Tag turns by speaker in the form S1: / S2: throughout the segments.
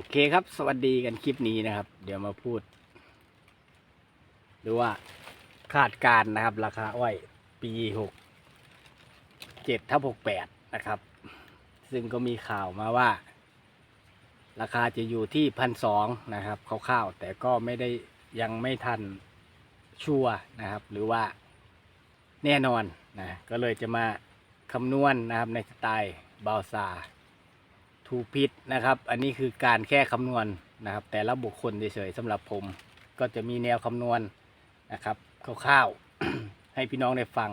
S1: โอเคครับ สวัสดีกันคลิปนี้นะครับ เดี๋ยวมาพูดดูว่าคาดการณ์นะครับ ราคาอ้อยปีหกเจ็ดทับหกแปดนะครับ ซึ่งก็มีข่าวมาว่า ราคาจะอยู่ที่พันสองนะครับคร่าวๆแต่ก็ไม่ได้ยังไม่ทันชัวนะครับ หรือว่าแน่นอนนะก็เลยจะมาคำนวณนะครับในสไตล์บาซา ทูพิษนะครับ อันนี้คือการแค่คำนวณนะครับ แต่ละบุคคลเฉยๆสำหรับผม ก็จะมีแนวคำนวณนะครับคร่าวๆให้พี่น้องได้ฟัง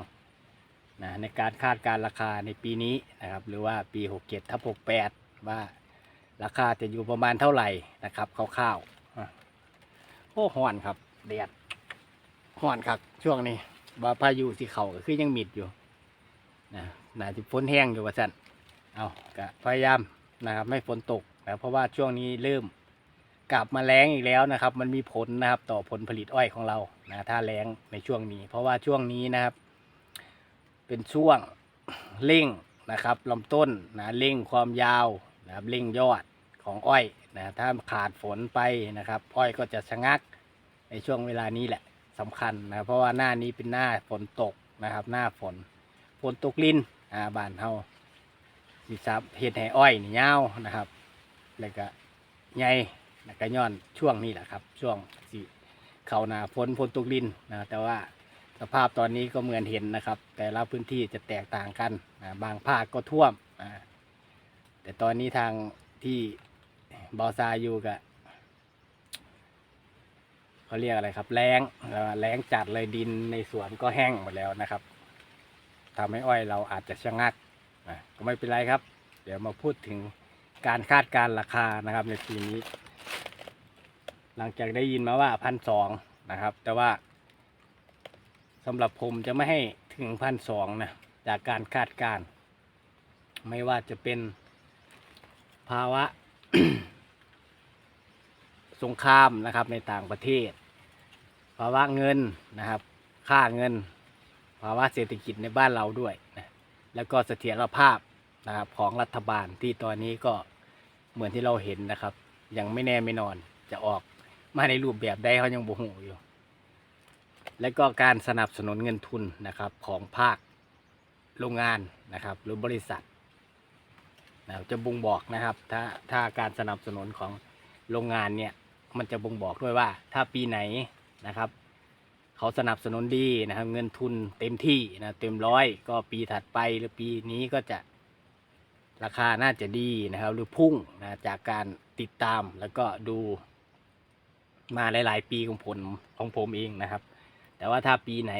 S1: นะในการคาดการราคาในปีนี้นะครับ หรือว่าปี 67ทับ68 ว่าราคาจะอยู่ประมาณเท่าไหร่นะครับคร่าวๆโอ้ห่อนครับแดดห่อนครับช่วงนี้ว่าพายุสีเขาก็คือยังมิดอยู่นะน่าจะฝนแห้งอยู่ว่าสั่นเอาก็พยายาม นะครับไม่ฝนตกนะเพราะว่าช่วงนี้เริ่มกลับมาแรงอีกแล้วนะครับ มันมีผลนะครับต่อผลผลิตอ้อยของเรานะถ้าแรงในช่วงนี้ เพราะว่าช่วงนี้นะครับ เป็นช่วงเร่งนะครับลำต้นนะเร่งความยาวนะครับเร่งยอดของอ้อยนะถ้าขาดฝนไปนะครับ อ้อยก็จะชะงักในช่วงเวลานี้แหละสำคัญนะเพราะว่าหน้านี้เป็นหน้าฝนตกนะครับ หน้าฝนฝนตกลินอ่าบานเฮา สิซับเห็ดให้อ้อยนี่ยาวนะครับ แล้วก็ใหญ่แล้วก็ย้อนช่วงนี้แหละครับ ช่วงสิเขานาฝนฝนตกลินนะแต่ว่าสภาพตอนนี้ก็เหมือนเห็นนะครับ แต่ละพื้นที่จะแตกต่างกันนะบางภาคก็ท่วมอ่าแต่ตอนนี้ทางที่บอซาอยู่กับเขาเรียกอะไรครับแรงแรงจัดเลยดินในสวนก็แห้งหมดแล้วนะครับทำให้อ้อยเราอาจจะชะงัก ก็ไม่เป็นไรครับ เดี๋ยวมาพูดถึงการคาดการราคานะครับในปีนี้ หลังจากได้ยินมาว่าพันสองนะครับ แต่ว่าสำหรับผมจะไม่ให้ถึงพันสองนะจากการคาดการ ไม่ว่าจะเป็นภาวะสงครามนะครับในต่างประเทศ ภาวะเงินนะครับ ค่าเงิน ภาวะเศรษฐกิจในบ้านเราด้วยนะ แล้วก็เสถียรภาพนะครับของรัฐบาลที่ตอนนี้ก็เหมือนที่เราเห็นนะครับ ยังไม่แน่ไม่นอนจะออกมาในรูปแบบใดเขายังบ่หูอยู่ และก็การสนับสนุนเงินทุนนะครับของภาคโรงงานนะครับ หรือบริษัทนะจะบ่งบอกนะครับ ถ้าถ้าการสนับสนุนของโรงงานเนี่ยมันจะบ่งบอกด้วยว่าถ้าปีไหนนะครับ เขาสนับสนุนดีนะครับ เงินทุนเต็มที่นะเต็มร้อยก็ปีถัดไปหรือปีนี้ก็จะราคาน่าจะดีนะครับ หรือพุ่งนะจากการติดตามแล้วก็ดูมาหลาย ๆ ปีของผลของผมเองนะครับ แต่ว่าถ้าปีไหน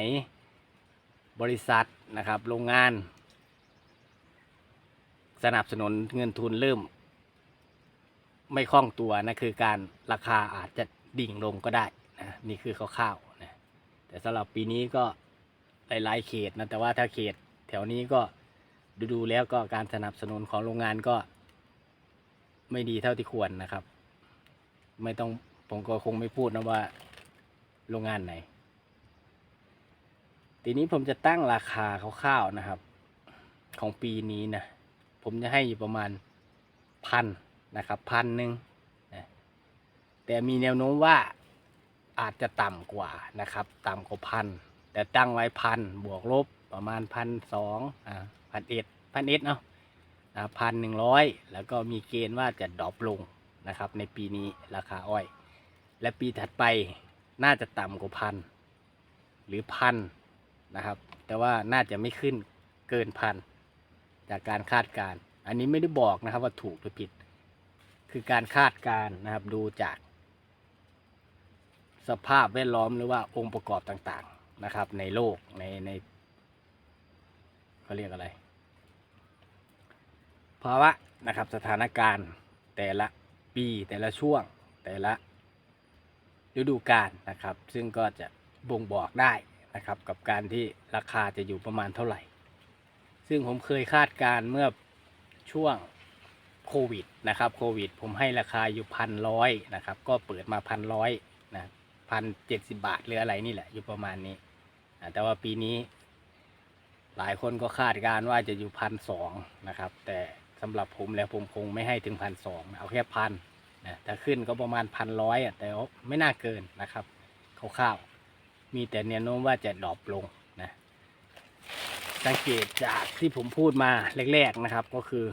S1: บริษัทนะครับโรงงาน สนับสนุนเงินทุนเริ่ม ไม่คล่องตัวนะคือการราคาอาจจะดิ่งลงก็ได้นะนี่คือคร่าวๆ แต่สำหรับปีนี้ก็หลายๆเขตนะแต่ว่าถ้าเขตแถวนี้ก็ดูๆแล้วก็การสนับสนุนของโรงงานก็ ไม่ดีเท่าที่ควรนะครับ ไม่ต้องผมก็คงไม่พูดนะว่าโรงงานไหน ทีนี้ผมจะตั้งราคาคร่าวๆนะครับ ของปีนี้นะผมจะให้อยู่ประมาณพันนะครับพันหนึ่งแต่มีแนวโน้มว่า อาจจะต่ำกว่านะครับ ต่ำกว่าพันแต่ตั้งไว้พันบวกลบประมาณพันสองอ่าพันเอ็ดพันเอ็ดเนาะพันหนึ่งร้อยแล้วก็มีเกณฑ์ว่าจะดรอปลงนะครับในปีนี้ราคาอ้อย และปีถัดไปน่าจะต่ำกว่าพันหรือพันนะครับ แต่ว่าน่าจะไม่ขึ้นเกินพันจากการคาดการณ์อันนี้ไม่ได้บอกนะครับว่าถูกหรือผิด คือการคาดการณ์นะครับดูจาก สภาพแวดล้อมหรือว่าองค์ประกอบต่างๆนะครับ ในโลกในในเขาเรียกอะไร ภาวะนะครับสถานการณ์แต่ละปีแต่ละช่วงแต่ละฤดูกาลนะครับ ซึ่งก็จะบ่งบอกได้นะครับ กับการที่ราคาจะอยู่ประมาณเท่าไหร่ ซึ่งผมเคยคาดการณ์เมื่อช่วงโควิดนะครับโควิด ผมให้ราคาอยู่พันร้อยนะครับ ก็เปิดมาพันร้อย พันเจ็ดสิบาทหรืออะไรนี่แหละ อยู่ประมาณนี้แต่ว่าปีนี้ หลายคนก็คาดการณ์ว่าจะอยู่พันสองนะครับ แต่สำหรับผมแล้วผมคงไม่ให้ถึงพันสองเอาแค่พันนะถ้าขึ้นก็ประมาณพันร้อยอะแต่ไม่น่าเกินนะครับคร่าวๆมีแต่แนวโน้มว่าจะดรอปลงนะสังเกตจากที่ผมพูดมาแรกๆนะครับก็คือ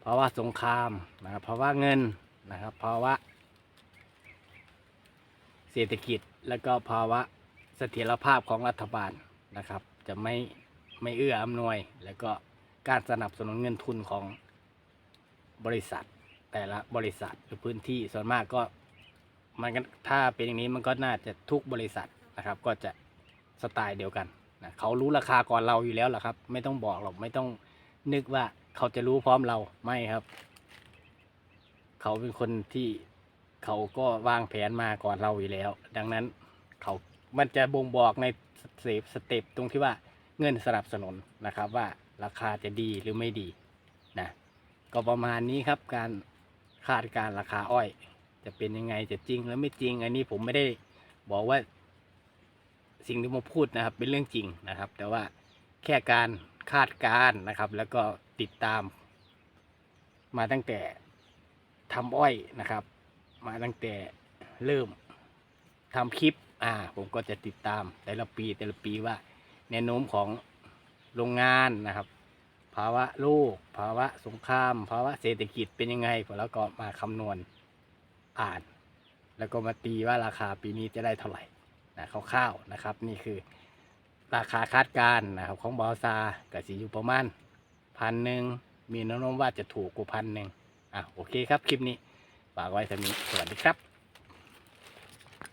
S1: เพราะว่าสงครามนะครับเพราะว่าเงินนะครับเพราะว่า เศรษฐกิจแล้วก็ภาวะเสถียรภาพของรัฐบาลนะครับ จะไม่ไม่เอื้ออำนวย แล้วก็การสนับสนุนเงินทุนของบริษัท แต่ละบริษัทหรือพื้นที่ส่วนมากก็มันถ้าเป็นอย่างนี้มันก็น่าจะทุกบริษัทนะครับ ก็จะสไตล์เดียวกันนะเขารู้ราคาก่อนเราอยู่แล้วล่ะครับ ไม่ต้องบอกหรอกไม่ต้องนึกว่าเขาจะรู้พร้อมเราไม่ครับ เขาเป็นคนที่ เขาก็วางแผนมาก่อนเราอยู่แล้ว ดังนั้นเขามันจะบ่งบอกในสเต็ปสเต็ปตรงที่ว่าเงินสนับสนุนนะครับว่าราคาจะดีหรือไม่ดีนะก็ประมาณนี้ครับการคาดการราคาอ้อย จะเป็นยังไงจะจริงหรือไม่จริง อันนี้ผมไม่ได้บอกว่า สิ่งที่ผมพูดนะครับ เป็นเรื่องจริงนะครับ แต่ว่าแค่การคาดการนะครับ แล้วก็ติดตาม มาตั้งแต่ทำอ้อยนะครับ มาตั้งแต่เริ่มทำคลิป อ่า ผมก็จะติดตามแต่ละปีแต่ละปีว่าแนวโน้มของโรงงานนะครับ ภาวะโลก ภาวะสงคราม ภาวะเศรษฐกิจเป็นยังไงแล้วก็มาคำนวณอ่าน แล้วก็มาตีว่าราคาปีนี้จะได้เท่าไหร่นะคร่าวๆนะครับ นี่คือราคาคาดการณ์นะครับ ของบอซากับสีอยู่ประมาณพันหนึ่งมีแนวโน้มว่าจะถูกกว่าพันหนึ่งอะโอเคครับคลิปนี้ ฝากไว้สำนี้สวัสดีครับ